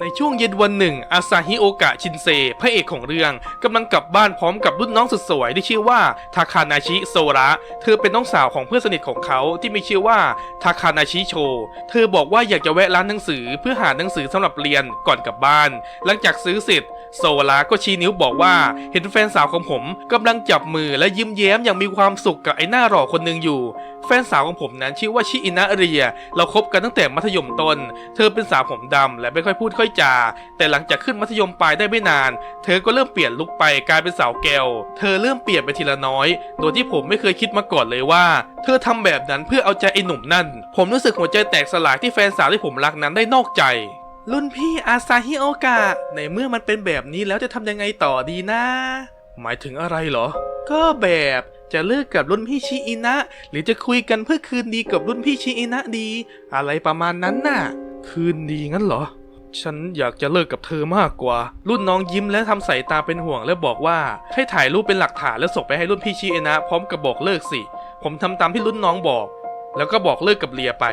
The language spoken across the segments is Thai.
ในช่วงเย็นวันหนึ่ง อาซาฮิโอกะชินเซ พระเอกของเรื่องกำลังกลับบ้านพร้อมกับรุ่นน้องสุดสวยที่ชื่อว่าทาคานาชิโซระ เธอเป็นน้องสาวของเพื่อนสนิทของเขาที่มีชื่อว่าทาคานาชิโช เธอบอกว่าอยากจะแวะร้านหนังสือเพื่อหาหนังสือสำหรับเรียนก่อนกลับบ้าน หลังจากซื้อเสร็จโซระก็ชี้นิ้วบอกว่าเห็นแฟนสาวของผมกำลังจับมือและยิ้มแย้มอย่างมีความสุขกับไอ้หน้าหล่อคนหนึ่งอยู่ แฟนสาวของผมนั้นชื่อว่าชิอินะเรีย เราคบกันตั้งแต่มัธยมต้น เธอเป็นสาวผมดำและไม่ค่อยพูดค่อยจา แต่หลังจากขึ้นมัธยมปลายได้ไม่นาน เธอก็เริ่มเปลี่ยนลุคไปกลายเป็นสาวแก้ว เธอเริ่มเปลี่ยนไปทีละน้อย โดยที่ผมไม่เคยคิดมาก่อนเลยว่า เธอทำแบบนั้นเพื่อเอาใจไอ้หนุ่มนั่น ผมรู้สึกหัวใจแตกสลายที่แฟนสาวที่ผมรักนั้นได้นอกใจ รุ่นพี่อาซาฮิโอกะ ในเมื่อมันเป็นแบบนี้แล้วจะทำยังไงต่อดีนะ หมายถึงอะไรเหรอ ก็แบบ จะเลิกกับรุ่นพี่ชิอินะ หรือจะคุยกันเพื่อคืนดีกับรุ่นพี่ชิอินะดี อะไรประมาณนั้นน่ะ คืนดีงั้นเหรอ ฉันอยากจะเลิกกับเธอมากกว่า รุ่นน้องยิ้มและทำสายตาเป็นห่วงและบอกว่า ให้ถ่ายรูปเป็นหลักฐานแล้วส่งไปให้รุ่นพี่ชิอินะ พร้อมกับบอกเลิกสิ ผมทำตามที่รุ่นน้องบอก แล้วก็บอกเลิกกับเลียไป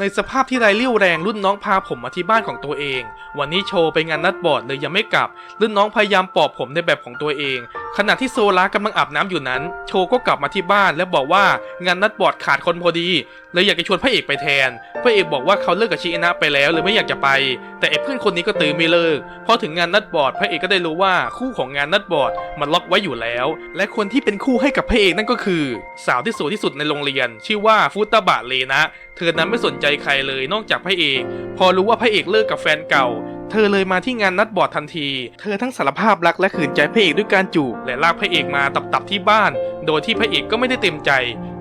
ในสภาพที่ไรเรี่ยวแรงรุ่นน้องพาผมมาที่บ้านของตัวเอง วันนี้โชว์ไปงานนัดบอร์ดเลยยังไม่กลับ รุ่นน้องพยายามปลอบผมในแบบของตัวเองขณะที่โซลากำลังอาบน้ำอยู่นั้น โชก็กลับมาที่บ้านและบอกว่างานนัดบอร์ดขาดคนพอดีเลยอยากจะชวนพระเอกไปแทน พระเอกบอกว่าเขาเลิกกับชิอินะไปแล้วเลยไม่อยากจะไป แต่ไอ้เพื่อนคนนี้ก็ตื่นไม่เลิกพอถึงงานนัดบอร์ดพระเอกก็ได้รู้ว่าคู่ของงานนัดบอร์ดมันล็อกไว้อยู่แล้ว และคนที่เป็นคู่ให้กับพระเอกนั่นก็คือ สาวที่สวยที่สุดในโรงเรียน ชื่อว่าฟุตาบะเลนะ เธอนั้นไม่สนใจใครเลยนอกจากพระเอก พอรู้ว่าพระเอกเลิกกับแฟนเก่า เธอเลยมาที่งานนัดบอร์ดทันที เธอทั้งสารภาพรักและขืนใจพระเอกด้วยการจูบและลากพระเอกมาตับๆที่บ้าน โดยที่พระเอกก็ไม่ได้เต็มใจ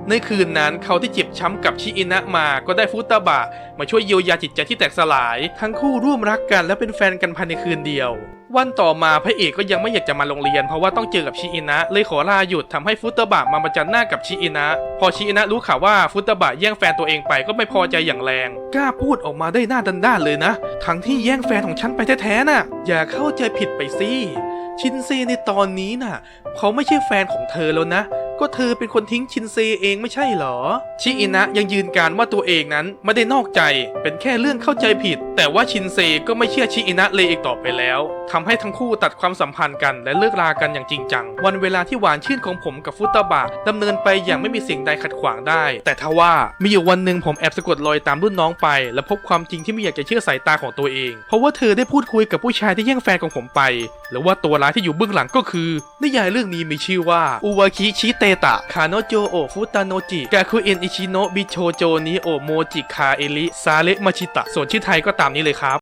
ในคืนนั้นเขาที่เจ็บช้ำกับชิอินะมาก็ได้ฟุตาบะ มาช่วยเยียวยาจิตใจที่แตกสลาย ทั้งคู่ร่วมรักกันและเป็นแฟนกันภายในคืนเดียว วันต่อมาพระเอกก็ยังไม่อยากจะมาโรงเรียนเพราะว่าต้องเจอกับชิอินะ เลยขอลาหยุดทำให้ฟุตาบะมาประจันหน้ากับชิอินะ พอชิอินะรู้ข่าวว่าฟุตาบะแย่งแฟนตัวเองไปก็ไม่พอใจอย่างแรง กล้าพูดออกมาได้หน้าด้านๆเลยนะ ทั้งที่แย่งแฟนของฉันไปแท้ๆน่ะ อย่าเข้าใจผิดไปสิชินเซในตอนนี้น่ะ เขาไม่ใช่แฟนของเธอแล้วนะ ก็เธอเป็นคนทิ้งชินเซเองไม่ใช่เหรอ ชิอินะยังยืนการว่าตัวเองนั้นไม่ได้นอกใจ เป็นแค่เรื่องเข้าใจผิด แต่ว่าชินเซก็ไม่เชื่อชิอินะเลยอีกต่อไปแล้วทำให้ทั้งคู่ตัดความสัมพันธ์กันและเลิกรากันอย่างจริงจัง วันเวลาที่หวานชื่นของผมกับฟุตาบะดำเนินไปอย่างไม่มีสิ่งใดขัดขวางได้ แต่ทว่ามีอยู่วันหนึ่งผมแอบสะกดรอยตามรุ่นน้องไป และพบความจริงที่ไม่อยากจะเชื่อสายตาของตัวเอง เพราะว่าเธอได้พูดคุยกับผู้ชายที่แย่งแฟนของผมไป หรือว่าตัวร้ายที่อยู่เบื้องหลังก็คือ นิยายเรื่องนี้มีชื่อว่าอุวาคิชิเตตะคาโนโจโอฟุตาโนจิกาคุเอ็นอิชิโนบิโชโจนิโอโมจิคาเอริซาเลมาชิตะส่วนชื่อไทยก็ตามนี้เลยครับ